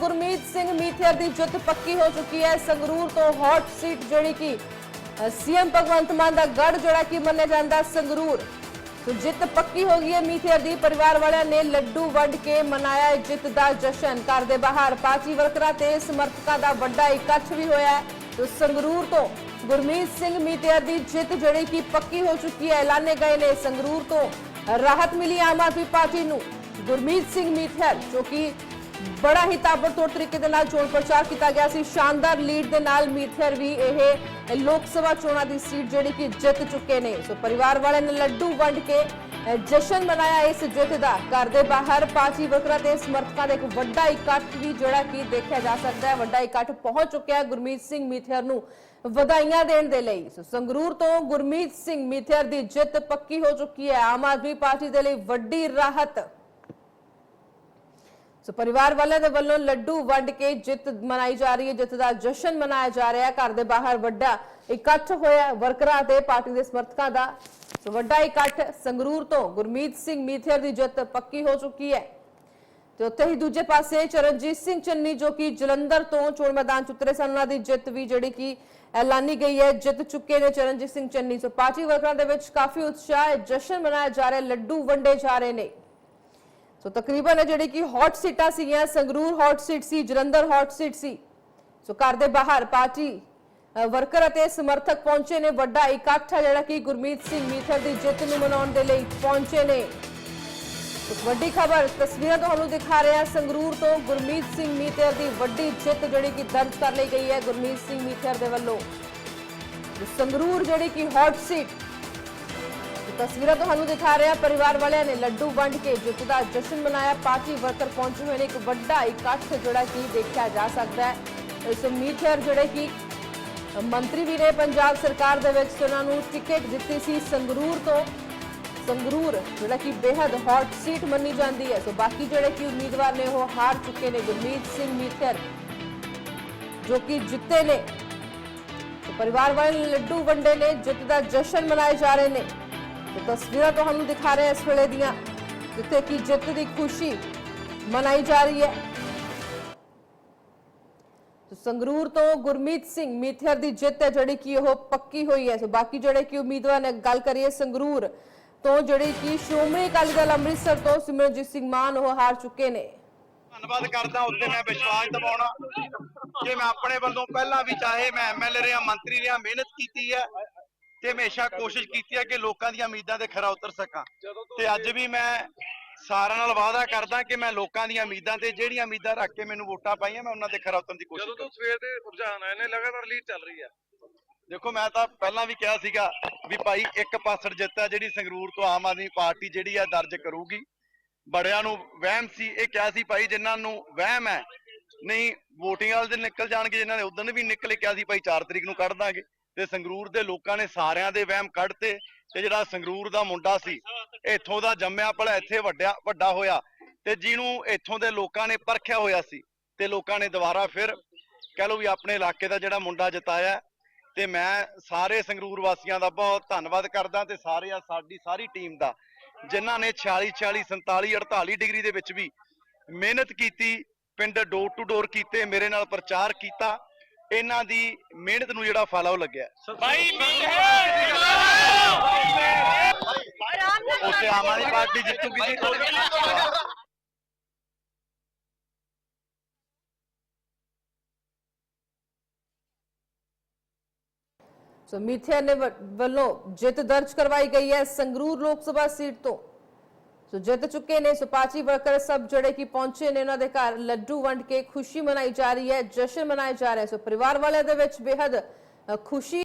ਗੁਰਮੀਤ ਸਿੰਘ ਮੀਥੇਰ ਦੀ ਜਿੱਤ ਪੱਕੀ ਹੋ ਚੁੱਕੀ ਹੈ। ਸੰਗਰੂਰ ਤੋਂ ਹੌਟ ਸੀਟ ਜਿਹੜੀ ਕਿ ਸੀਐਮ ਭਗਵੰਤ ਮਾਨ ਦਾ ਗੜ ਜਿਹੜਾ ਕਿ ਮੰਨਿਆ ਜਾਂਦਾ ਸੰਗਰੂਰ। ਸੋ ਜਿੱਤ ਪੱਕੀ ਹੋ ਗਈ ਹੈ ਮੀਥੇਰ ਦੀ। ਪਰਿਵਾਰ ਵਾਲਿਆਂ ਨੇ ਲੱਡੂ ਵੰਡ ਕੇ ਮਨਾਇਆ ਜਿੱਤ ਦਾ ਜਸ਼ਨ। ਘਰ ਦੇ ਬਾਹਰ ਪਾਰਟੀ ਵਰਕਰਾਂ ਤੇ ਸਮਰਥਕਾਂ ਦਾ ਵੱਡਾ ਇਕੱਠ ਵੀ ਹੋਇਆ ਹੈ। ਸੋ ਸੰਗਰੂਰ ਤੋਂ ਗੁਰਮੀਤ ਸਿੰਘ ਮੀਤੇਰ ਦੀ ਜਿੱਤ ਜਿਹੜੀ ਕਿ ਪੱਕੀ ਹੋ ਚੁੱਕੀ ਹੈ, ਐਲਾਨੇ ਗਏ ਨੇ। ਸੰਗਰੂਰ ਤੋਂ ਰਾਹਤ ਮਿਲੀ ਆਮ ਆਦਮੀ ਪਾਰਟੀ ਨੂੰ। ਗੁਰਮੀਤ ਸਿੰਘ ਮੀਤੇਰ ਜੋ ਕਿ ਬੜਾ ਹੀ ਤਾਬੜਤੋੜ ਤਰੀਕੇ ਦੇ ਨਾਲ ਚੋਣ ਪ੍ਰਚਾਰ ਕੀਤਾ ਗਿਆ ਸੀ। ਸ਼ਾਨਦਾਰ ਲੀਡ ਦੇ ਨਾਲ ਮੀਥੇਰ ਵੀ ਇਹ ਲੋਕ ਸਭਾ ਚੋਣਾਂ ਦੀ ਸੀਟ ਜਿਹੜੀ ਕਿ ਜਿੱਤ ਚੁੱਕੇ ਨੇ। ਸੋ ਪਰਿਵਾਰ ਵਾਲਿਆਂ ਨੇ ਲੱਡੂ ਵੰਡ ਕੇ ਜਸ਼ਨ ਮਨਾਇਆ ਇਸ ਜਿੱਤ ਦਾ। ਘਰ ਦੇ ਬਾਹਰ ਪਾਰਟੀ ਵਰਕਰਾਂ ਤੇ ਸਮਰਥਕਾਂ ਦਾ ਇੱਕ ਵੱਡਾ ਇਕੱਠ ਵੀ ਜਿਹੜਾ ਕਿ ਦੇਖਿਆ ਜਾ ਸਕਦਾ ਹੈ। ਵੱਡਾ ਇਕੱਠ ਪਹੁੰਚ ਚੁੱਕਿਆ ਹੈ ਗੁਰਮੀਤ ਸਿੰਘ ਮੀਥੇਰ ਨੂੰ ਵਧਾਈਆਂ ਦੇਣ ਦੇ ਲਈ। ਸੋ ਸੰਗਰੂਰ ਤੋਂ ਗੁਰਮੀਤ ਸਿੰਘ ਮੀਥੇਰ ਦੀ ਜਿੱਤ ਪੱਕੀ ਹੋ ਚੁੱਕੀ ਹੈ। ਆਮ ਆਦਮੀ ਪਾਰਟੀ ਦੇ ਲਈ ਵੱਡੀ ਰਾਹਤ ਸੋ ਪਰਿਵਾਰ ਵਾਲਿਆਂ ਦੇ ਵੱਲੋਂ ਲੱਡੂ ਵੰਡ ਕੇ ਜਿੱਤ ਮਨਾਈ ਜਾ ਰਹੀ ਹੈ, ਜਿੱਤ ਦਾ ਜਸ਼ਨ ਮਨਾਇਆ ਜਾ ਰਿਹਾ ਹੈ। ਘਰ ਦੇ ਬਾਹਰ ਵੱਡਾ ਇਕੱਠ ਹੋਇਆ ਵਰਕਰਾਂ ਤੇ ਪਾਰਟੀ ਦੇ ਸਮਰਥਕਾਂ ਦਾ ਸੋ ਵੱਡਾ ਇਕੱਠ ਸੰਗਰੂਰ ਤੋਂ ਗੁਰਮੀਤ ਸਿੰਘ ਮੀਥੇਰ ਦੀ ਜਿੱਤ ਪੱਕੀ ਹੋ ਚੁੱਕੀ ਹੈ। ਤੇ ਉੱਥੇ ਹੀ ਦੂਜੇ ਪਾਸੇ ਚਰਨਜੀਤ ਸਿੰਘ ਚੰਨੀ ਜੋ ਕਿ ਜਲੰਧਰ ਤੋਂ ਚੋਣ ਮੈਦਾਨ ਚ ਉਤਰੇ ਸਨ, ਉਹਨਾਂ ਦੀ ਜਿੱਤ ਵੀ ਜਿਹੜੀ ਕਿ ਐਲਾਨੀ ਗਈ ਹੈ। ਜਿੱਤ ਚੁੱਕੇ ਨੇ ਚਰਨਜੀਤ ਸਿੰਘ ਚੰਨੀ। ਸੋ ਪਾਰਟੀ ਵਰਕਰਾਂ ਦੇ ਵਿੱਚ ਕਾਫੀ ਉਤਸ਼ਾਹ ਹੈ। ਜਸ਼ਨ ਮਨਾਇਆ ਜਾ ਰਿਹਾ ਲੱਡੂ ਵੰਡੇ ਜਾ ਰਹੇ ਨੇ। ਸੋ ਤਕਰੀਬਨ ਇਹ ਜਿਹੜੀ ਕਿ ਹੌਟ ਸੀਟਾਂ ਸੀਗੀਆਂ, ਸੰਗਰੂਰ ਹੌਟ ਸੀਟ ਸੀ, ਜਲੰਧਰ ਹੌਟ ਸੀਟ ਸੀ। ਸੋ ਘਰ ਦੇ ਬਾਹਰ ਪਾਰਟੀ ਵਰਕਰ ਅਤੇ ਸਮਰਥਕ ਪਹੁੰਚੇ ਨੇ। ਵੱਡਾ ਇਕੱਠ ਹੈ ਜਿਹੜਾ ਕਿ ਗੁਰਮੀਤ ਸਿੰਘ ਮੀਥਰ ਦੀ ਜਿੱਤ ਨੂੰ ਮਨਾਉਣ ਦੇ ਲਈ ਪਹੁੰਚੇ ਨੇ। ਇੱਕ ਵੱਡੀ ਖਬਰ, ਤਸਵੀਰਾਂ ਤੁਹਾਨੂੰ ਦਿਖਾ ਰਹੇ ਹਾਂ ਸੰਗਰੂਰ ਤੋਂ ਗੁਰਮੀਤ ਸਿੰਘ ਮੀਥਰ ਦੀ ਵੱਡੀ ਜਿੱਤ ਜਿਹੜੀ ਕਿ ਦਰਜ ਕਰ ਲਈ ਗਈ ਹੈ ਗੁਰਮੀਤ ਸਿੰਘ ਮੀਥਰ ਦੇ ਵੱਲੋਂ। ਸੰਗਰੂਰ ਜਿਹੜੀ ਕਿ ਹੌਟ ਸੀਟ ਤਸਵੀਰਾਂ ਤੁਹਾਨੂੰ ਦਿਖਾ ਰਿਹਾ ਪਰਿਵਾਰ ਵਾਲਿਆਂ ਨੇ ਲੱਡੂ ਵੰਡ ਕੇ ਜਿੱਤ ਦਾ ਜਸ਼ਨ ਮਨਾਇਆ। ਪਾਰਟੀ ਵਰਕਰ ਪਹੁੰਚੇ ਹੋਏ ਨੇ। ਇੱਕ ਵੱਡਾ ਇਕੱਠ ਜਿਹੜਾ ਕਿ ਦੇਖਿਆ ਜਾ ਸਕਦਾ ਹੈ। ਇਸ ਮੀਥਰ ਜਿਹੜੇ ਕਿ ਮੰਤਰੀ ਵੀ ਨੇ ਪੰਜਾਬ ਸਰਕਾਰ ਦੇ ਵਿੱਚ ਉਹਨਾਂ ਨੂੰ ਟਿਕਟ ਦਿੱਤੀ ਸੀ ਸੰਗਰੂਰ ਤੋਂ। ਸੰਗਰੂਰ ਜਿਹੜਾ ਕਿ ਬੇहद ਹੌਟ ਸੀਟ ਮੰਨੀ ਜਾਂਦੀ ਹੈ। ਸੋ ਬਾਕੀ ਜਿਹੜੇ ਕਿ ਉਮੀਦਵਾਰ ਨੇ, ਉਹ ਹਾਰ ਚੁੱਕੇ ਨੇ। ਗੁਰਮੀਤ ਸਿੰਘ ਮੀਥਰ ਜੋ ਕਿ ਜਿੱਤੇ ਨੇ। ਪਰਿਵਾਰ ਵਾਲੇ ਲੱਡੂ ਵੰਡੇ ਨੇ। ਜਿੱਤ ਦਾ ਜਸ਼ਨ ਮਨਾਏ ਜਾ ਰਹੇ ਨੇ। ਤੇ ਤਸਵੀਰਾਂ ਤੁਹਾਨੂੰ ਦਿਖਾ ਰਹੇ ਇਸ ਵੇਲੇ ਦੀਆਂ, ਜਿੱਥੇ ਕਿ ਜਿੱਤ ਦੀ ਖੁਸ਼ੀ ਮਨਾਈ ਜਾ ਰਹੀ ਹੈ। ਸੰਗਰੂਰ ਤੋਂ ਗੁਰਮੀਤ ਸਿੰਘ ਮੀਥਰ ਦੀ ਜਿੱਤ ਹੈ, ਜਿਹੜੀ ਕਿ ਉਹ ਪੱਕੀ ਹੋਈ ਹੈ। ਸੋ ਬਾਕੀ ਜਿਹੜੇ ਕਿ ਉਮੀਦਵਾਰ ਨੇ ਗੱਲ ਕਰੀਏ ਸੰਗਰੂਰ ਤੋਂ, ਜਿਹੜੀ ਕਿ ਸ਼੍ਰੋਮਣੀ ਅਕਾਲੀ ਦਲ ਅੰਮ੍ਰਿਤਸਰ ਤੋਂ ਸਿਮਰਜੀਤ ਸਿੰਘ ਮਾਨ, ਉਹ ਹਾਰ ਚੁੱਕੇ ਨੇ। ਧੰਨਵਾਦ ਕਰਦਾ, ਉੱਤੇ ਮੈਂ ਵਿਸ਼ਵਾਸ ਦਿਵਾਉਣਾ। ਕਿ ਮੈਂ ਆਪਣੇ ਵੱਲੋਂ ਪਹਿਲਾਂ ਵੀ ਚਾਹੇ ਮੈਂ ਐਮਐਲਏ ਰਿਹਾ, ਮੰਤਰੀ ਰਿਹਾ, ਮਿਹਨਤ ਕੀਤੀ ਹੈ ਤੇ ਹਮੇਸ਼ਾ ਕੋਸ਼ਿਸ਼ ਕੀਤੀ ਹੈ ਕਿ ਲੋਕਾਂ ਦੀਆਂ ਉਮੀਦਾਂ ਤੇ ਖਰਾ ਉਤਰ ਸਕਾਂ। ਤੇ ਅੱਜ ਵੀ ਮੈਂ ਸਾਰਿਆਂ ਨਾਲ ਵਾਅਦਾ ਕਰਦਾ ਕਿ ਮੈਂ ਲੋਕਾਂ ਦੀਆਂ ਉਮੀਦਾਂ ਤੇ ਜਿਹੜੀਆਂ ਉਮੀਦਾਂ ਰੱਖ ਕੇ ਮੈਨੂੰ ਵੋਟਾਂ ਪਾਈਆਂ ਮੈਂ ਉਹਨਾਂ ਤੇ ਖਰਾ ਉਤਰਨ ਦੀ ਕੋਸ਼ਿਸ਼ ਜਦੋਂ ਕਰਾਂ ਤੋਂ ਸਵੇਰ ਦੇ ਰੁਝਾਨ ਆਏ ਨੇ ਲਗਾਤਾਰ ਲੀਡ ਚੱਲ ਰਹੀ ਹੈ ਦੇਖੋ ਮੈਂ ਤਾਂ ਪਹਿਲਾਂ ਵੀ ਕਿਹਾ ਸੀਗਾ ਵੀ ਭਾਈ ਇੱਕ ਪਾਸੜ ਜਿੱਤ ਹੈ ਜਿਹੜੀ ਸੰਗਰੂਰ ਤੋਂ ਆਮ ਆਦਮੀ ਪਾਰਟੀ ਜਿਹੜੀ ਆ ਦਰਜ ਕਰੂਗੀ। ਬੜਿਆਂ ਨੂੰ ਵਹਿਮ ਸੀ ਇਹ ਕਿਹਾ ਸੀ ਭਾਈ ਜਿਨ੍ਹਾਂ ਨੂੰ ਵਹਿਮ ਹੈ ਨਹੀਂ VOTING ਵਾਲੇ ਦਿਨ ਨਿਕਲ ਜਾਣਗੇ ਜਿਨ੍ਹਾਂ ਨੇ ਉਦੋਂ ਵੀ ਨਿਕਲੇ ਕਿਹਾ ਸੀ ਭਾਈ 4 ਤਰੀਕ ਨੂੰ ਕੱਢ ਦਾਂਗੇ। ਤੇ ਸੰਗਰੂਰ ਦੇ ਲੋਕਾਂ ਨੇ ਸਾਰਿਆਂ ਦੇ ਵਹਿਮ ਕੱਢਤੇ ਤੇ ਜਿਹੜਾ ਸੰਗਰੂਰ ਦਾ ਮੁੰਡਾ ਸੀ, ਇੱਥੋਂ ਦਾ ਜੰਮਿਆ ਪਲਿਆ ਇੱਥੇ ਵੱਡਿਆ, ਵੱਡਾ ਹੋਇਆ ਤੇ ਜਿਹਨੂੰ ਇੱਥੋਂ ਦੇ ਲੋਕਾਂ ਨੇ ਪਰਖਿਆ ਹੋਇਆ ਸੀ ਤੇ ਲੋਕਾਂ ਨੇ ਦੁਬਾਰਾ ਫਿਰ ਕਹਿ ਲਓ ਵੀ ਆਪਣੇ ਇਲਾਕੇ ਦਾ ਜਿਹੜਾ ਮੁੰਡਾ ਜਿਤਾਇਆ ਤੇ ਮੈਂ ਸਾਰੇ ਸੰਗਰੂਰ ਵਾਸੀਆਂ ਦਾ ਬਹੁਤ ਧੰਨਵਾਦ ਕਰਦਾ ਤੇ ਸਾਰੇ ਆ ਸਾਡੀ ਸਾਰੀ ਟੀਮ ਦਾ, ਜਿਨ੍ਹਾਂ ਨੇ 46 46 47 48 ਡਿਗਰੀ ਦੇ ਵਿੱਚ ਵੀ ਮਿਹਨਤ ਕੀਤੀ, ਪਿੰਡ ਡੋਰ ਟੂ ਡੋਰ ਕੀਤੇ, ਮੇਰੇ ਨਾਲ ਪ੍ਰਚਾਰ ਕੀਤਾ ਇਹਨਾਂ ਦੀ ਮਿਹਨਤ ਨੂੰ ਜਿਹੜਾ ਫਲ ਆ ਉਹ ਲੱਗਿਆ। ਭਾਈ ਉਸੇ ਆਮ ਆਦਮੀ ਪਾਰਟੀ ਜਿੱਤੂਗੀ ਜੀ। ਸੋ ਮੀਥਿਆ ਨੇ ਵੱਲੋਂ ਜਿੱਤ ਦਰਜ ਕਰਵਾਈ ਗਈ ਹੈ ਸੰਗਰੂਰ ਲੋਕ ਸਭਾ ਸੀਟ ਤੋਂ। ਸੋ ਜਿੱਤ ਚੁੱਕੇ ਨੇ ਸੁਪਾਚੀ ਵਰਕਰ ਸਭ ਜਿਹੜੇ ਕਿ ਪਹੁੰਚੇ ਨੇ ਉਹਨਾਂ ਦੇ ਘਰ, ਲੱਡੂ ਵੰਡ ਕੇ ਖੁਸ਼ੀ ਮਨਾਈ ਜਾ ਰਹੀ ਹੈ, ਜਸ਼ਨ ਮਨਾਇਆ ਜਾ ਰਿਹਾ, ਸੋ ਪਰਿਵਾਰ ਵਾਲਿਆਂ ਦੇ ਵਿੱਚ ਬੇहद ਖੁਸ਼ੀ